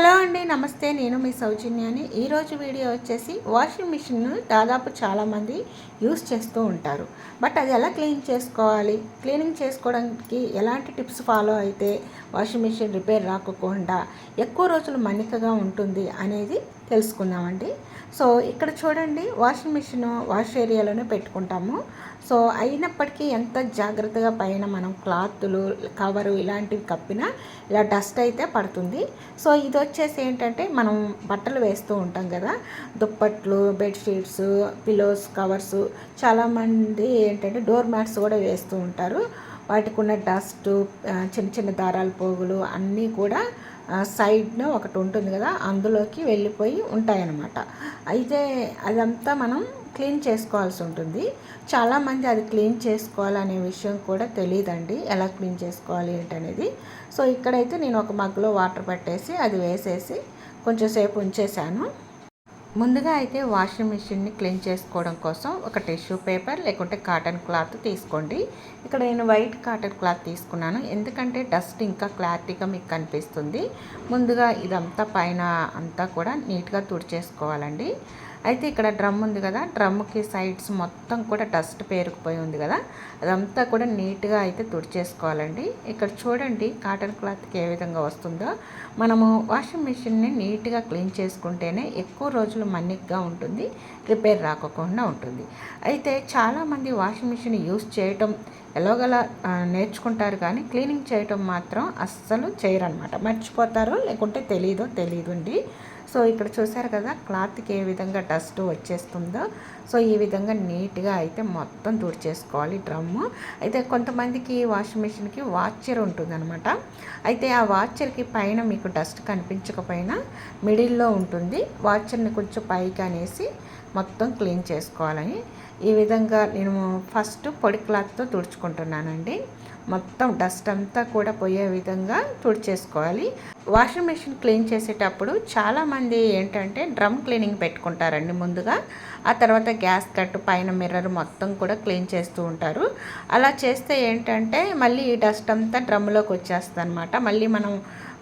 Hello అండి నమస్తే. నేను మీ సౌజన్యాని. ఈరోజు వీడియో వచ్చేసి వాషింగ్ మిషన్ను దాదాపు చాలామంది యూస్ చేస్తూ ఉంటారు. బట్ అది ఎలా క్లీన్ చేసుకోవాలి? క్లీనింగ్ చేసుకోవడానికి ఎలాంటి టిప్స్ ఫాలో అయితే వాషింగ్ మిషన్ రిపేర్ రాకుండా ఎక్కువ రోజులు మన్నికగా ఉంటుంది అనేది తెలుసుకుందామండి. సో ఇక్కడ చూడండి వాషింగ్ మిషన్ వాష్ ఏరియాలోనే పెట్టుకుంటాము. సో అయినప్పటికీ ఎంత జాగ్రత్తగా పైన మనం క్లాత్లు కవరు ఇలాంటివి కప్పినా ఇలా డస్ట్ అయితే పడుతుంది. సో ఇది వచ్చేసి ఏంటంటే మనం బట్టలు వేస్తూ ఉంటాం కదా దుప్పట్లు బెడ్షీట్స్ పిలోస్ కవర్స్ చాలామంది ఏంటంటే డోర్ మ్యాట్స్ కూడా వేస్తూ ఉంటారు. వాటికి ఉన్న డస్ట్ చిన్న చిన్న దారాల పోగులు అన్నీ కూడా సైడ్న ఒకటి ఉంటుంది కదా అందులోకి వెళ్ళిపోయి ఉంటాయన్నమాట. అయితే అదంతా మనం క్లీన్ చేసుకోవాల్సి ఉంటుంది. చాలామంది అది క్లీన్ చేసుకోవాలనే విషయం కూడా తెలియదండి ఎలా క్లీన్ చేసుకోవాలి ఏంటనేది. సో ఇక్కడైతే నేను ఒక మగ్గులో వాటర్ పట్టేసి అది వేసేసి కొంచెంసేపు ఉంచేసాను. ముందుగా అయితే వాషింగ్ మిషన్ని క్లీన్ చేసుకోవడం కోసం ఒక టిష్యూ పేపర్ లేకుంటే కాటన్ క్లాత్ తీసుకోండి. ఇక్కడ నేను వైట్ కాటన్ క్లాత్ తీసుకున్నాను. ఎందుకంటే డస్ట్ ఇంకా క్లారిటీగా మీకు కనిపిస్తుంది. ముందుగా ఇదంతా పైన అంతా కూడా నీట్గా తుడిచేసుకోవాలండి. అయితే ఇక్కడ డ్రమ్ ఉంది కదా డ్రమ్కి సైడ్స్ మొత్తం కూడా డస్ట్ పేరుకుపోయి ఉంది కదా అదంతా కూడా నీట్గా అయితే తుడిచేసుకోవాలండి. ఇక్కడ చూడండి కాటన్ క్లాత్కి ఏ విధంగా వస్తుందో. మనము వాషింగ్ మిషన్ని నీట్గా క్లీన్ చేసుకుంటేనే ఎక్కువ రోజులు మన్నిగ్గా ఉంటుంది రిపేర్ రాకోకుండా ఉంటుంది. అయితే చాలామంది వాషింగ్ మిషన్ యూస్ చేయటం ఎలాగల నేర్చుకుంటారు కానీ క్లీనింగ్ చేయటం మాత్రం అస్సలు చేయరనమాట మర్చిపోతారో లేకుంటే తెలీదో తెలియదు అండి సో ఇక్కడ చూసారు కదా క్లాత్కి ఏ విధంగా డస్ట్ వచ్చేస్తుందో. సో ఈ విధంగా నీట్గా అయితే మొత్తం తుడిచేసుకోవాలి డ్రమ్ము. అయితే కొంతమందికి వాషింగ్ మిషన్కి వాచర్ ఉంటుందన్నమాట. అయితే ఆ వాచర్కి పైన మీకు డస్ట్ కనిపించకపోయినా మిడిల్లో ఉంటుంది. వాచర్ని కొంచెం పైకి అనేసి మొత్తం క్లీన్ చేసుకోవాలని. ఈ విధంగా నేను ఫస్ట్ పొడి క్లాత్తో తుడుచుకుంటున్నానండి. మొత్తం డస్ట్ అంతా కూడా పోయే విధంగా తుడిచేసుకోవాలి. వాషింగ్ మెషిన్ క్లీన్ చేసేటప్పుడు చాలామంది ఏంటంటే డ్రమ్ క్లీనింగ్ పెట్టుకుంటారండి ముందుగా. ఆ తర్వాత గ్యాస్ కట్ పైన మిర్రర్ మొత్తం కూడా క్లీన్ చేస్తూ ఉంటారు. అలా చేస్తే ఏంటంటే మళ్ళీ ఈ డస్ట్ అంతా డ్రమ్లోకి వచ్చేస్తుంది అనమాట మళ్ళీ మనం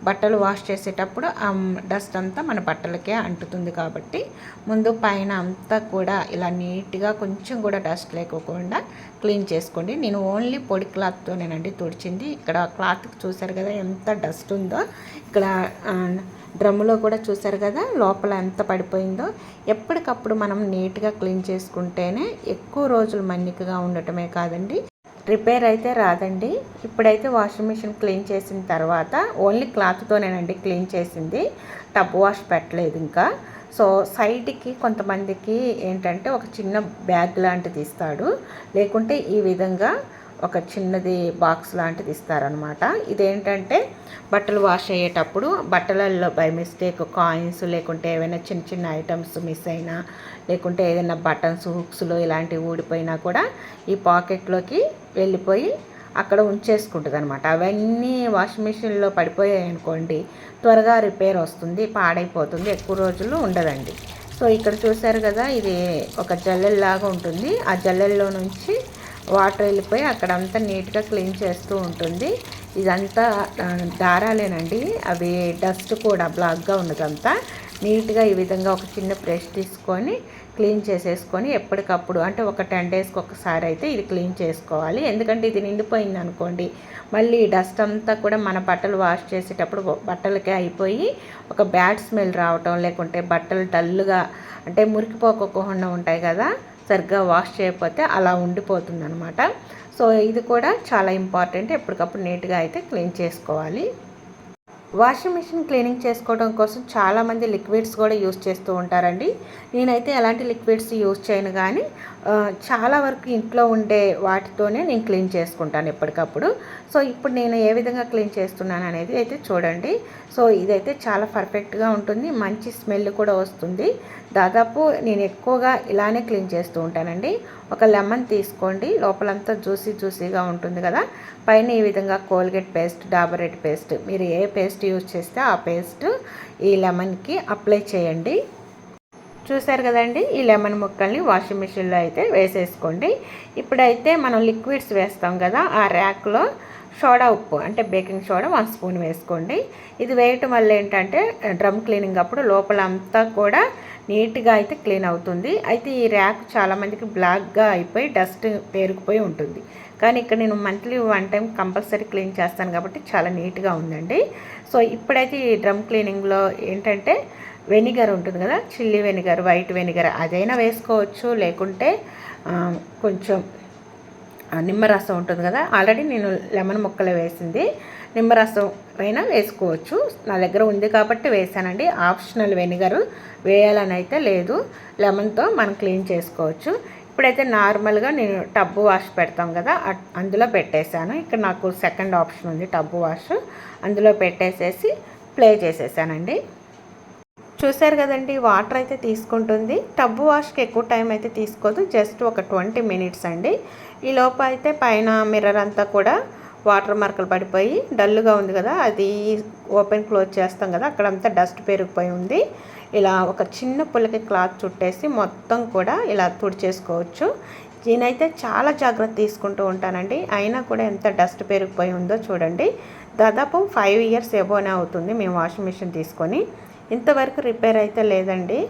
బట్టలు వాష్ చేసేటప్పుడు ఆ డస్ట్ అంతా మన బట్టలకే అంటుతుంది కాబట్టి ముందు పైన అంతా కూడా ఇలా నీట్గా కొంచెం కూడా డస్ట్ లేకోకుండా క్లీన్ చేసుకోండి. నేను ఓన్లీ పొడి క్లాత్తోనేనండి తుడిచింది. ఇక్కడ క్లాత్ చూసారు కదా ఎంత డస్ట్ ఉందో. ఇక్కడ డ్రమ్ములో కూడా చూసారు కదా లోపల ఎంత పడిపోయిందో. ఎప్పటికప్పుడు మనం నీట్గా క్లీన్ చేసుకుంటేనే ఎక్కువ రోజులు మన్నికగా ఉండటమే కాదండి. రిపేర్ అయితే రాదండి. ఇప్పుడైతే వాషింగ్ మిషన్ క్లీన్ చేసిన తర్వాత ఓన్లీ క్లాత్తోనేనండి క్లీన్ చేసింది. టబ్ వాష్ పెట్టలేదు ఇంకా. సో సైడ్కి కొంతమందికి ఏంటంటే ఒక చిన్న బ్యాగ్ లాంటిది ఇస్తాడు. లేకుంటే ఈ విధంగా ఒక చిన్నది బాక్స్ లాంటిది ఇస్తారనమాట ఇదేంటంటే బట్టలు వాష్ అయ్యేటప్పుడు బట్టలలో బై మిస్టేక్ కాయిన్స్ లేకుంటే ఏవైనా చిన్న చిన్న ఐటమ్స్ మిస్ అయినా లేకుంటే ఏదైనా బటన్స్ హుక్స్లో ఇలాంటివి ఊడిపోయినా కూడా ఈ పాకెట్లోకి వెళ్ళిపోయి అక్కడ ఉంచేసుకుంటుంది అనమాట అవన్నీ వాషింగ్ మిషన్లో పడిపోయాయి అనుకోండి త్వరగా రిపేర్ వస్తుంది పాడైపోతుంది ఎక్కువ రోజులు ఉండదండి. సో ఇక్కడ చూశారు కదా ఇది ఒక జల్లెల్లాగా ఉంటుంది. ఆ జల్లెల్లో నుంచి వాటర్ వెళ్ళిపోయి అక్కడంతా నీట్గా క్లీన్ చేస్తూ ఉంటుంది. ఇదంతా దారాలేనండి. అవి డస్ట్ కూడా బ్లాక్గా ఉన్నదంతా. నీట్గా ఈ విధంగా ఒక చిన్న బ్రష్ తీసుకొని క్లీన్ చేసేసుకొని ఎప్పటికప్పుడు అంటే ఒక టెన్ డేస్కి ఒకసారి అయితే ఇది క్లీన్ చేసుకోవాలి. ఎందుకంటే ఇది నిండిపోయింది అనుకోండి మళ్ళీ డస్ట్ అంతా కూడా మన బట్టలు వాష్ చేసేటప్పుడు బట్టలకే అయిపోయి ఒక బ్యాడ్ స్మెల్ రావటం లేకుంటే బట్టలు డల్గా అంటే మురికిపోకుండా ఉంటాయి కదా సరిగ్గా వాష్ చేయకపోతే అలా ఉండిపోతుంది అనమాట సో ఇది కూడా చాలా ఇంపార్టెంట్. ఎప్పటికప్పుడు నీట్గా అయితే క్లీన్ చేసుకోవాలి. వాషింగ్ మిషన్ క్లీనింగ్ చేసుకోవడం కోసం చాలామంది లిక్విడ్స్ కూడా యూస్ చేస్తూ ఉంటారండి. నేనైతే ఎలాంటి లిక్విడ్స్ యూస్ చేయను కానీ చాలా వరకు ఇంట్లో ఉండే వాటితోనే నేను క్లీన్ చేసుకుంటాను ఎప్పటికప్పుడు. సో ఇప్పుడు నేను ఏ విధంగా క్లీన్ చేస్తున్నాను అనేది అయితే చూడండి. సో ఇదైతే చాలా పర్ఫెక్ట్గా ఉంటుంది. మంచి స్మెల్ కూడా వస్తుంది. దాదాపు నేను ఎక్కువగా ఇలానే క్లీన్ చేస్తూ ఉంటానండి. ఒక లెమన్ తీసుకోండి. లోపలంతా జ్యూసీ జ్యూసీగా ఉంటుంది కదా. పైన ఈ విధంగా కోల్గేట్ పేస్ట్ డాబరెట్ పేస్ట్ మీరు ఏ పేస్ట్ పేస్ట్ యూజ్ చేస్తే ఆ పేస్ట్ ఈ లెమన్కి అప్లై చేయండి. చూసారు కదండి? ఈ లెమన్ ముక్కల్ని వాషింగ్ మిషన్లో అయితే వేసేసుకోండి. ఇప్పుడైతే మనం లిక్విడ్స్ వేస్తాం కదా ఆ ర్యాక్లో సోడా ఉప్పు అంటే బేకింగ్ సోడా వన్ స్పూన్ వేసుకోండి. ఇది వేయటం వల్ల ఏంటంటే డ్రమ్ క్లీనింగ్ అప్పుడు లోపల అంతా కూడా నీట్గా అయితే క్లీన్ అవుతుంది. అయితే ఈ ర్యాక్ చాలామందికి బ్లాక్గా అయిపోయి డస్ట్ పేరుకుపోయి ఉంటుంది. కానీ ఇక్కడ నేను monthly one time compulsory clean చేస్తాను కాబట్టి చాలా నీట్గా ఉందండి. సో ఇప్పుడైతే ఈ డ్రమ్ క్లీనింగ్లో ఏంటంటే వెనిగర్ ఉంటుంది కదా చిల్లీ వెనిగర్ వైట్ వెనిగర్ అదైనా వేసుకోవచ్చు. లేకుంటే కొంచెం నిమ్మరసం ఉంటుంది కదా ఆల్రెడీ నేను లెమన్ ముక్కలు వేసింది. నిమ్మరసం అయినా వేసుకోవచ్చు. నా దగ్గర ఉంది కాబట్టి వేసానండి. ఆప్షనల్ వెనిగర్ వేయాలని అయితే లేదు. లెమన్తో మనం క్లీన్ చేసుకోవచ్చు. ఇప్పుడైతే నార్మల్గా నేను టబ్బు వాష్ పెడతాం కదా అందులో పెట్టేశాను. ఇక్కడ నాకు సెకండ్ ఆప్షన్ ఉంది టబ్బు వాష్. అందులో పెట్టేసేసి ప్లే చేసేసానండి. చూసారు కదండి వాటర్ అయితే తీసుకుంటుంది. టబ్బు వాష్కి ఎక్కువ టైం అయితే తీసుకోదు జస్ట్ ఒక ట్వంటీ మినిట్స్ అండి. ఈ లోపు అయితే పైన మిర్రర్ అంతా కూడా వాటర్ మార్కులు పడిపోయి డల్గా ఉంది కదా అది ఓపెన్ క్లోజ్ చేస్తాం కదా అక్కడంతా డస్ట్ పెరిగిపోయి ఉంది. ఇలా ఒక చిన్న పుల్లకి క్లాత్ చుట్టేసి మొత్తం కూడా ఇలా తుడిచేసుకోవచ్చు. నేనైతే చాలా జాగ్రత్త తీసుకుంటూ ఉంటానండి. అయినా కూడా ఎంత డస్ట్ పెరిగిపోయి ఉందో చూడండి. దాదాపు ఫైవ్ ఇయర్స్ ఎబోనే అవుతుంది మేము వాషింగ్ మిషన్ తీసుకొని. ఇంతవరకు రిపేర్ అయితే లేదండి.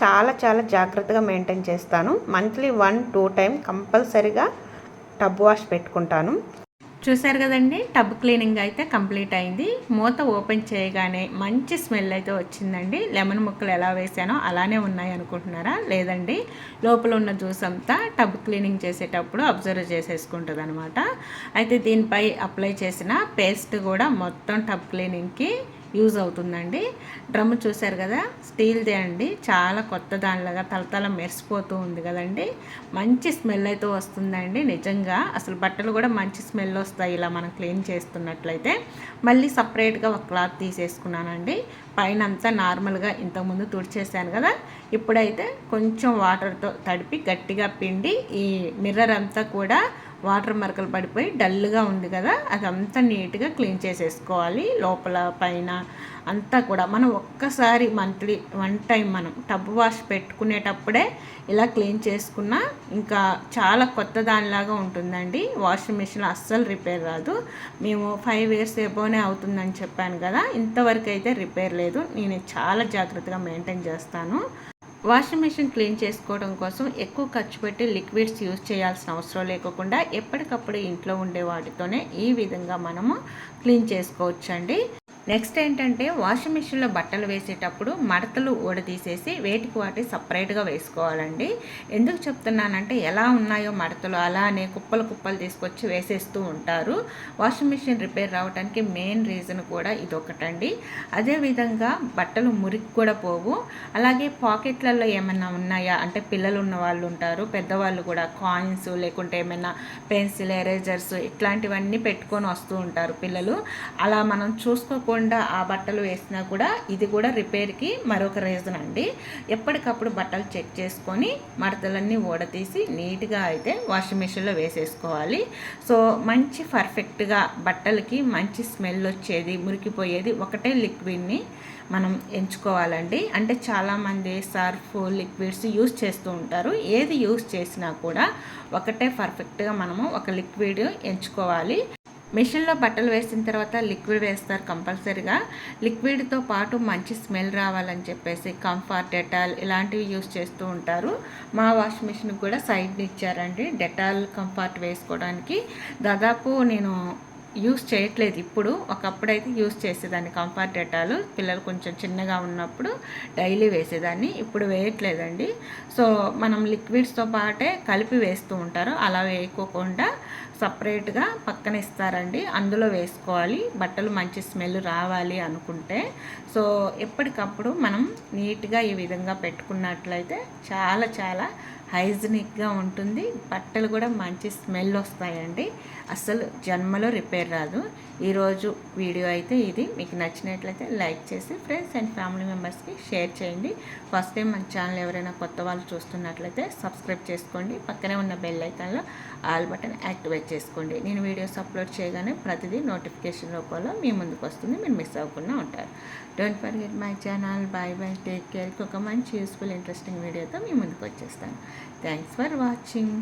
చాలా చాలా జాగ్రత్తగా మెయింటైన్ చేస్తాను. మంత్లీ వన్ టూ టైం కంపల్సరిగా టబ్ వాష్ పెట్టుకుంటాను. చూసారు కదండి? టబ్ క్లీనింగ్ అయితే కంప్లీట్ అయింది. మూత ఓపెన్ చేయగానే మంచి స్మెల్ అయితే వచ్చిందండి. లెమన్ ముక్కలు ఎలా వేసానో అలానే ఉన్నాయి అనుకుంటున్నారా? లేదండి. లోపల ఉన్న జ్యూస్ అంతా టబ్ క్లీనింగ్ చేసేటప్పుడు అబ్జర్వ్ చేసేసుకుంటుంది అనమాట అయితే దీనిపై అప్లై చేసిన పేస్ట్ కూడా మొత్తం టబ్ క్లీనింగ్కి యూజ్ అవుతుందండి. డ్రమ్ చూసారు కదా? స్టీల్దే అండి. చాలా కొత్త దానిలాగా తలతల మెరిసిపోతూ ఉంది కదండి. మంచి స్మెల్ అయితే వస్తుందండి నిజంగా. అసలు బట్టలు కూడా మంచి స్మెల్ వస్తాయి ఇలా మనం క్లీన్ చేస్తున్నట్లయితే. మళ్ళీ సపరేట్గా ఒక క్లాత్ తీసేసుకున్నానండి. పైన అంతా నార్మల్గా ఇంతకుముందు తుడిచేసాను కదా. ఇప్పుడైతే కొంచెం వాటర్తో తడిపి గట్టిగా పిండి ఈ మిర్రర్ అంతా కూడా వాటర్ మరకలు పడిపోయి డల్గా ఉంది కదా అదంతా నీట్గా క్లీన్ చేసేసుకోవాలి. లోపల పైన అంతా కూడా మనం ఒక్కసారి మంత్లీ వన్ టైం మనం టబ్ వాష్ పెట్టుకునేటప్పుడే ఇలా క్లీన్ చేసుకున్న ఇంకా చాలా కొత్త దానిలాగా ఉంటుందండి. వాషింగ్ మిషన్ అస్సలు రిపేర్ రాదు. మేము ఫైవ్ ఇయర్స్ ఎబోనే అవుతుందని చెప్పాను కదా ఇంతవరకు అయితే రిపేర్ లేదు. నేను చాలా జాగ్రత్తగా మెయింటైన్ చేస్తాను. వాషింగ్ మిషన్ క్లీన్ చేసుకోవడం కోసం ఎక్కువ ఖర్చు పెట్టి లిక్విడ్స్ యూజ్ చేయాల్సిన అవసరం లేకుండా ఎప్పటికప్పుడు ఇంట్లో ఉండే వాటితోనే ఈ విధంగా మనము క్లీన్ చేసుకోవచ్చండి. నెక్స్ట్ ఏంటంటే వాషింగ్ మిషన్లో బట్టలు వేసేటప్పుడు మడతలు ఊడదీసేసి వేటికి వాటి సపరేట్గా వేసుకోవాలండి. ఎందుకు చెప్తున్నానంటే ఎలా ఉన్నాయో మడతలు అలానే కుప్పలు కుప్పలు తీసుకొచ్చి వేసేస్తూ ఉంటారు. వాషింగ్ మిషన్ రిపేర్ రావడానికి మెయిన్ రీజన్ కూడా ఇదొకటండి. అదేవిధంగా బట్టలు మురికి కూడా పోవు. అలాగే పాకెట్లలో ఏమైనా ఉన్నాయా? అంటే పిల్లలు ఉన్న వాళ్ళు ఉంటారు పెద్దవాళ్ళు కూడా కాయిన్స్ లేకుంటే ఏమైనా పెన్సిల్ ఎరేజర్స్ ఇట్లాంటివన్నీ పెట్టుకొని వస్తూ ఉంటారు పిల్లలు. అలా మనం చూసుకో తప్పకుండా ఆ బట్టలు వేసినా కూడా ఇది కూడా రిపేర్కి మరొక రీజన్ అండి. ఎప్పటికప్పుడు బట్టలు చెక్ చేసుకొని మడతలన్నీ ఊడతీసి నీట్గా అయితే వాషింగ్ మిషన్లో వేసేసుకోవాలి. సో మంచి పర్ఫెక్ట్గా బట్టలకి మంచి స్మెల్ వచ్చేది మురికిపోయేది ఒకటే లిక్విడ్ని మనం ఎంచుకోవాలండి. అంటే చాలామంది సర్ఫ్ లిక్విడ్స్ యూస్ చేస్తూ ఉంటారు. ఏది యూస్ చేసినా కూడా ఒకటే పర్ఫెక్ట్గా మనము ఒక లిక్విడ్ ఎంచుకోవాలి. మిషన్లో బట్టలు వేసిన తర్వాత లిక్విడ్ వేస్తారు కంపల్సరీగా. లిక్విడ్తో పాటు మంచి స్మెల్ రావాలని చెప్పేసి కంఫర్ట్ డెటాల్ ఇలాంటివి యూస్ చేస్తూ ఉంటారు. మా వాష్ మిషన్కి కూడా సైడ్ ఇచ్చారండి. డెటాల్ కంఫర్ట్ వేసుకోవడానికి. దాదాపు నేను యూస్ చేయట్లేదు ఇప్పుడు. ఒకప్పుడైతే యూస్ చేసేదాన్ని కంఫర్ట్ డెటాలు. పిల్లలు కొంచెం చిన్నగా ఉన్నప్పుడు డైలీ వేసేదాన్ని. ఇప్పుడు వేయట్లేదండి. సో మనం లిక్విడ్స్తో పాటే కలిపి వేస్తూ ఉంటారు. అలా వేయకోకుండా సపరేట్గా పక్కన ఇస్తారండి. అందులో వేసుకోవాలి. బట్టలు మంచి స్మెల్ రావాలి అనుకుంటే. సో ఎప్పటికప్పుడు మనం నీట్గా ఈ విధంగా పెట్టుకున్నట్లయితే చాలా చాలా హైజినిక్గా ఉంటుంది. బట్టలు కూడా మంచి స్మెల్ వస్తాయండి. అసలు జన్మలో రిపేర్ రాదు. ఈరోజు వీడియో అయితే ఇది. మీకు నచ్చినట్లయితే లైక్ చేసి ఫ్రెండ్స్ అండ్ ఫ్యామిలీ మెంబర్స్కి షేర్ చేయండి. ఫస్ట్ టైం మన ఛానల్ ఎవరైనా కొత్త వాళ్ళు చూస్తున్నట్లయితే సబ్స్క్రైబ్ చేసుకోండి. పక్కనే ఉన్న బెల్ ఐకాన్లో ఆల్ బటన్ యాక్టివేట్ చేసుకోండి. నేను వీడియోస్ అప్లోడ్ చేయగానే ప్రతిదీ నోటిఫికేషన్ రూపంలో మీ ముందుకు వస్తుంది. మీరు మిస్ అవ్వకుండా ఉంటారు. Don't forget my channel bye bye take కేర్కి ఒక మంచి యూస్ఫుల్ ఇంట్రెస్టింగ్ వీడియోతో మీ ముందుకు వచ్చేస్తాను. Thanks for watching